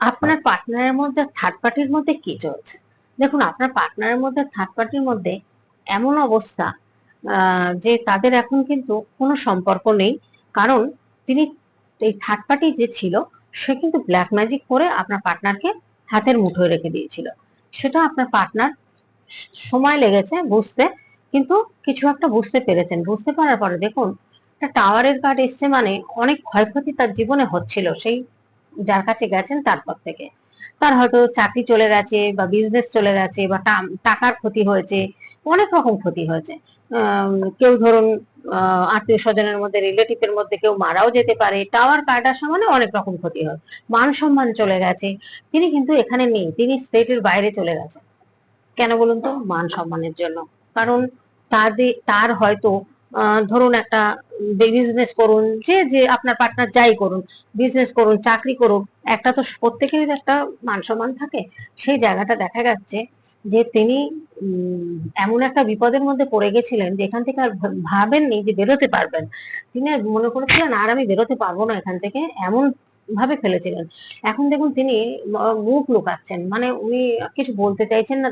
আপনার পার্টনারের মধ্যে থার্ড পার্টির মধ্যে কি চলছে? দেখুন, আপনার পার্টনারের মধ্যে থার্ড পার্টির মধ্যে এমন অবস্থা যে তাদের এখন কিন্তু কোনো সম্পর্ক নেই। কারণ তিনি এই থার্ড পার্টি যে ছিল, সে কিন্তু ব্ল্যাক ম্যাজিক করে আপনার পার্টনারকে হাতের মুঠোয় রেখে দিয়েছিল। সেটা আপনার পার্টনার সময় লেগেছে বুঝতে, কিন্তু কিছু একটা বুঝতে পেরেছেন। বুঝতে পারার পরে দেখুন, একটা টাওয়ারের কার্ড এসছে মানে অনেক ক্ষয়ক্ষতি তার জীবনে হচ্ছিল। সেই যার কাছে গেছেন তারপর থেকে। তার হয়তো চাকরি চলে গেছে বা বিজনেস চলে গেছে বা টাকার ক্ষতি হয়েছে, অনেক রকম ক্ষতি হয়েছে। কেউ ধরুন আত্মীয় স্বজনের মধ্যে রিলেটিভের মধ্যে কেউ মারাও যেতে পারে, টাওয়ার কাটার আসা মানে অনেক রকম ক্ষতি হয়। মান সম্মান চলে গেছে। তিনি কিন্তু এখানে নেই, তিনি স্টেটের বাইরে চলে গেছেন। কেন বলুন তো? মান সম্মানের জন্য। কারণ তাদের, তার হয়তো ধরুন একটা বিজনেস করুন, যে যে আপনার পার্টনার যাই করুন বিজনেস করুন, চাকরি করুন একটা তো প্রত্যেকেরই একটা মান সম্মান থাকে। সেই জায়গাটা দেখা যাচ্ছে যে, তিনি এমন একটা বিপদের মধ্যে পড়ে গেছিলেন যে, এখান থেকে আর ভাবেননি যে, বেরোতে পারবেন। তিনি মনে করেছিলেন, আর আমি বেরোতে পারব না এখান থেকে। এমন ভাবে ফেলেছিলেন। এখন দেখুন তিনি মুখ লুকাচ্ছেন। মানে উনি কিছু বলতে চাইছেন না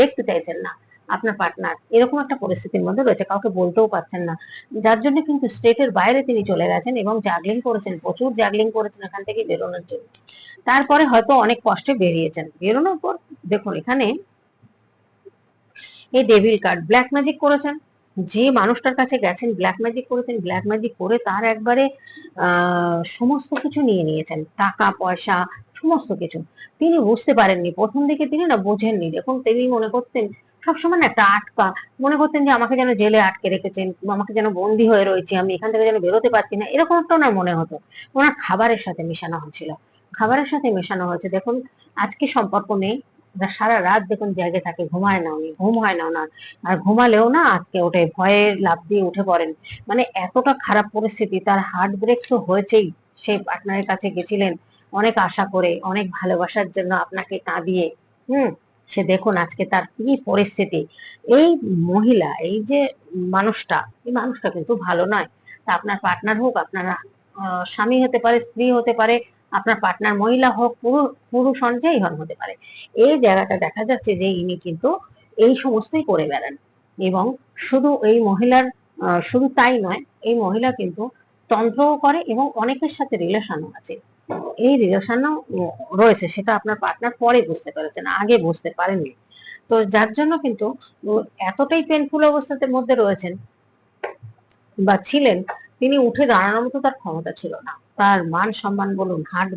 দেখতে চাইছেন না। আপনার পার্টনার এরকম একটা পরিস্থিতির মধ্যে রয়েছে, কাউকে বলতেও পারছেন না। যার জন্য কিন্তু স্টেটের বাইরে তিনি চলে গেছেন এবং জাগলিং করেছেন, প্রচুর জাগলিং করেছেন এখান থেকে বেরোনোর জন্য। তারপরে হয়তো অনেক কষ্টে বেরিয়েছেন। বেরোনোর পর দেখুন, এখানে এই ডেভিল কার্ড ব্ল্যাক ম্যাজিক করেছেন। যে মানুষটার কাছে গেছেন ব্ল্যাক ম্যাজিক করেছেন। ব্ল্যাক ম্যাজিক করে তার একবারে সমস্ত কিছু নিয়ে নিয়েছেন। টাকা, পয়সা, সমস্ত কিছু। তিনি বুঝতে পারেননি। প্রথম দিকে তিনি না বোঝেননি। দেখুন, তিনি মনে করতেন সবসময় না একটা আটকা, মনে করতেন যে আমাকে যেন জেলে আটকে রেখেছেন, আমাকে যেন বন্দি হয়ে রয়েছে, আমি এখান থেকে যেন বেরোতে পারছি না, এরকম একটা ওনার মনে হতো। ওনার খাবারের সাথে মেশানো হয়েছিল খাবারের সাথে মেশানো হয়েছে দেখুন, আজকে সম্পর্ক নেই সারা রাত দেখুন জায়গায় থাকে, ঘুমায় না উনি, ঘুম হয় না ওনার। আর ঘুমালেও না, আজকে ওঠে ভয়ে লাফ দিয়ে উঠে পড়েন। মানে এতটা খারাপ পরিস্থিতি, তার হার্ট ব্রেক তো হয়েছেই সেই পার্টনারের কাছে গেছিলেন, অনেক আশা করে, অনেক ভালোবাসার জন্য আপনাকে কাঁদিয়ে হুম? সে দেখুন আজকে তার কি পরিস্থিতি। এই মহিলা, এই যে মানুষটা, এই মানুষটা কিন্তু ভালো নয়। তা আপনার পার্টনার হোক, আপনার স্বামী হতে পারে, স্ত্রী হতে পারে, আপনার পার্টনার মহিলা হোক পুরুষ অনুযায়ী হন হতে পারে। এই জায়গাটা দেখা যাচ্ছে যে ইনি কিন্তু এই সমস্তই করে বেড়ান। এবং শুধু এই মহিলার শুধু তাই নয়, এই মহিলা কিন্তু তন্ত্রও করে এবং অনেকের সাথে রিলেশনও আছে। এই রিলেশনও রয়েছে, সেটা আপনার পার্টনার পরে বুঝতে পেরেছেন, আগে বুঝতে পারেননি। তো যার জন্য কিন্তু এতটাই পেনফুল অবস্থাতে মধ্যে রয়েছেন বা ছিলেন, তিনি উঠে দাঁড়ানোর মতো তার ক্ষমতা ছিল না। তার মান সম্মান বলুন হাট